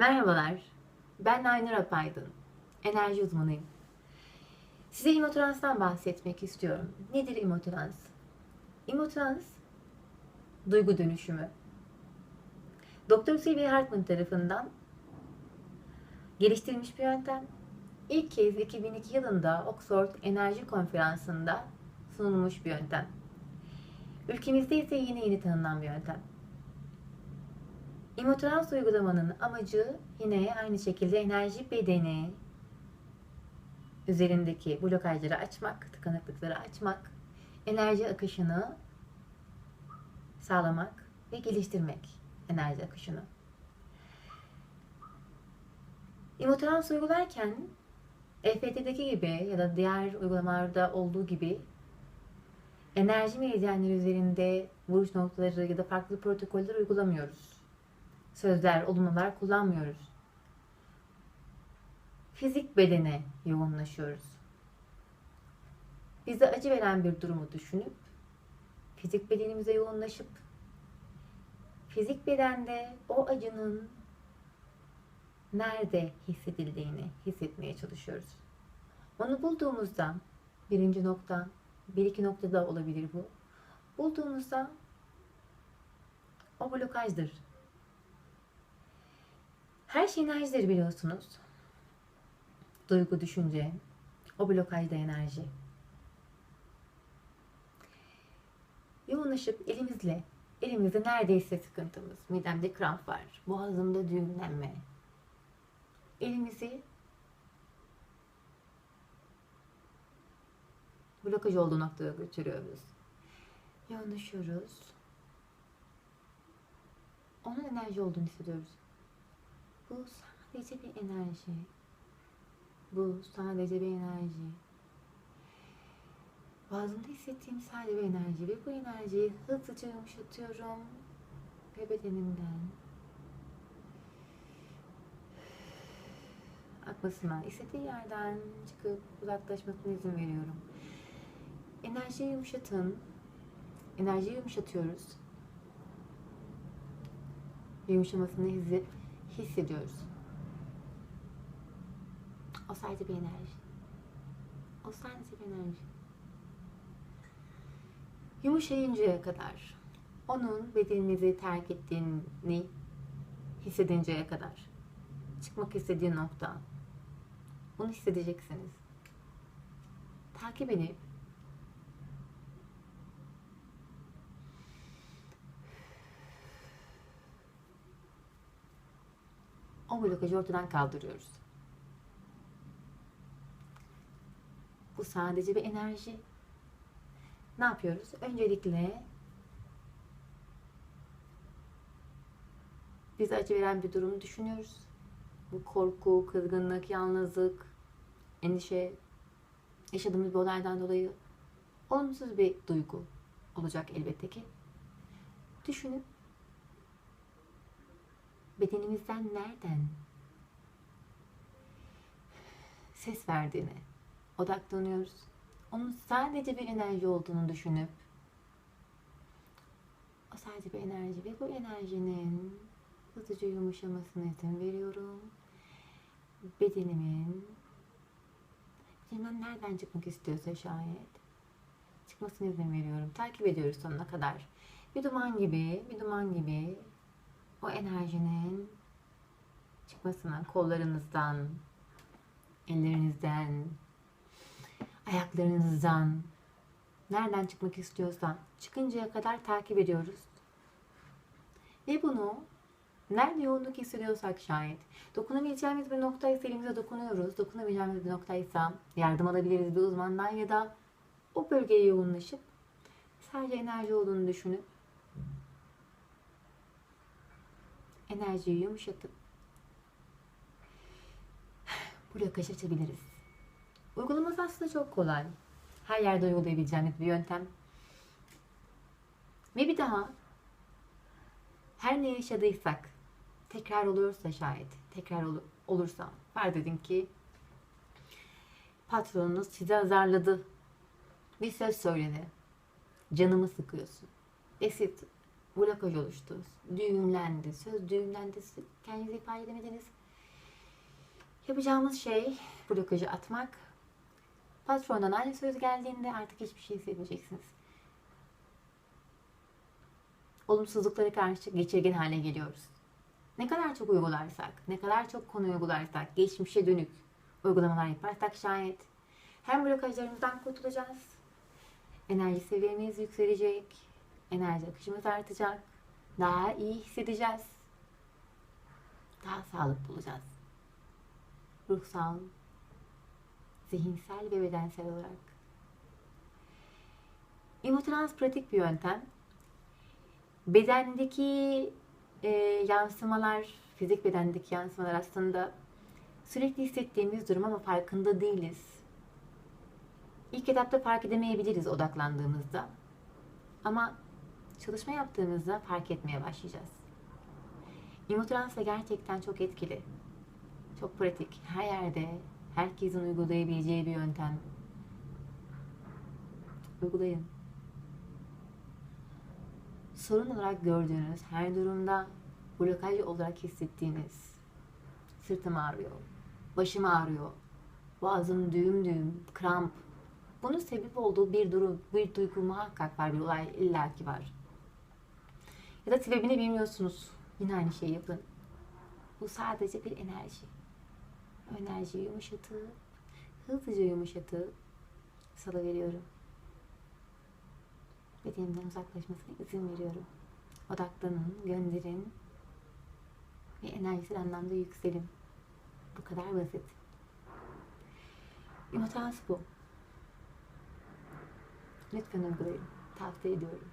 Merhabalar, ben Aynur Apaydın. Enerji uzmanıyım. Size imotranstan bahsetmek istiyorum. Nedir imotrans? Imotrans, duygu dönüşümü. Doktor Sylvia Hartman tarafından geliştirilmiş bir yöntem. İlk kez 2002 yılında Oxford Enerji Konferansı'nda sunulmuş bir yöntem. Ülkemizde ise yeni yeni tanınan bir yöntem. İmotrans uygulamanın amacı yine aynı şekilde enerji bedeni üzerindeki blokajları açmak, tıkanıklıkları açmak, enerji akışını sağlamak ve geliştirmek enerji akışını. İmotrans uygularken EFT'deki gibi ya da diğer uygulamalarda olduğu gibi enerji meridyenleri üzerinde vuruş noktaları ya da farklı protokoller uygulamıyoruz sözler, olumlular kullanmıyoruz. Fizik bedene yoğunlaşıyoruz. Bize acı veren bir durumu düşünüp fizik bedenimize yoğunlaşıp fizik bedende o acının nerede hissedildiğini hissetmeye çalışıyoruz. Onu bulduğumuzda birinci nokta, bir iki noktada olabilir bu. Bulduğumuzda o blokajdır. Her şey enerjidir biliyorsunuz. Duygu, düşünce, o blokajda enerji. Yoğunlaşıp elimizle, elimizde neredeyse sıkıntımız, midemde kramp var, boğazımda düğümlenme. Elimizi blokaj olduğu noktaya götürüyoruz. Yoğunlaşıyoruz. Onun enerji olduğunu hissediyoruz. Bu sadece bir enerji. Bu sadece bir enerji. Boğazımda hissettiğim sadece bir enerji ve bu enerjiyi hızlıca yumuşatıyorum ve bedenimden akmasına, istediği yerden çıkıp uzaklaşmasına izin veriyorum. Enerjiyi yumuşatın. Enerjiyi yumuşatıyoruz. Yumuşamasını hissedip hissediyoruz. O sadece bir enerji. O sadece bir enerji. Yumuşayıncaya kadar, onun bedeninizi terk ettiğini hissedinceye kadar, çıkmak istediği nokta, onu hissedeceksiniz. Takip edip o blokajı ortadan kaldırıyoruz. Bu sadece bir enerji. Ne yapıyoruz? Öncelikle bize acı veren bir durumu düşünüyoruz. Bu korku, kızgınlık, yalnızlık, endişe, yaşadığımız bir olaydan dolayı olumsuz bir duygu olacak elbette ki. Düşünüp bedenimizden nereden ses verdiğine odaklanıyoruz. Onun sadece bir enerji olduğunu düşünüp o sadece bir enerji ve bu enerjinin hızlıca yumuşamasına izin veriyorum. Bedenimin bedenimden nereden çıkmak istiyorsa şayet çıkmasına izin veriyorum. Takip ediyoruz sonuna kadar. Bir duman gibi, bir duman gibi o enerjinin çıkmasına kollarınızdan, ellerinizden, ayaklarınızdan nereden çıkmak istiyorsa çıkıncaya kadar takip ediyoruz. Ve bunu nerede yoğunluk hissediyorsak şayet dokunabileceğimiz bir noktaysa elimize dokunuyoruz. Dokunabileceğimiz bir noktaysa yardım alabiliriz bir uzmandan ya da o bölgeye yoğunlaşıp sadece enerji olduğunu düşünüp enerjiyi yumuşatıp blokaj açabiliriz. Uygulaması aslında çok kolay. Her yerde uygulayabileceğiniz bir yöntem. Ve bir daha her ne yaşadıysak tekrar oluyorsa şayet tekrar ol- olursa farz edin ki patronunuz sizi azarladı. Bir söz söyledi. Canımı sıkıyorsun. Siz blokaj oluştu. Düğümlendi. Söz düğümlendi. Kendinizi ifade edemediniz. Yapacağımız şey blokajı atmak. Patrondan aynı söz geldiğinde artık hiçbir şey hissetmeyeceksiniz. Olumsuzluklara karşı geçirgen hale geliyoruz. Ne kadar çok uygularsak, ne kadar çok konu uygularsak, geçmişe dönük uygulamalar yaparsak şayet hem blokajlarımızdan kurtulacağız, enerji seviyemiz yükselecek, enerji akışımız artacak, daha iyi hissedeceğiz, daha sağlıklı olacağız. Ruhsal, zihinsel ve bedensel olarak. İmotrans pratik bir yöntem. Bedendeki e, yansımalar, fizik bedendeki yansımalar aslında sürekli hissettiğimiz durum ama farkında değiliz. İlk etapta fark edemeyebiliriz odaklandığımızda. Ama çalışma yaptığımızda fark etmeye başlayacağız. İmotrans da gerçekten çok etkili. Çok pratik. Her yerde herkesin uygulayabileceği bir yöntem. Uygulayın. Sorun olarak gördüğünüz her durumda blokaj olarak hissettiğiniz sırtım ağrıyor, başım ağrıyor, boğazım düğüm düğüm, kramp. Bunun sebep olduğu bir durum, bir duygu muhakkak var, bir olay illaki var. Ya da sebebini bilmiyorsunuz. Yine aynı şeyi yapın. Bu sadece bir enerji. O enerjiyi yumuşatıp, hızlıca yumuşatıp salıveriyorum. Bedenimden uzaklaşmasına izin veriyorum. Odaklanın, gönderin ve enerjisel anlamda yükselin. Bu kadar basit. Yumurtans bu. Lütfen uygulayın. Tavsiye ediyorum.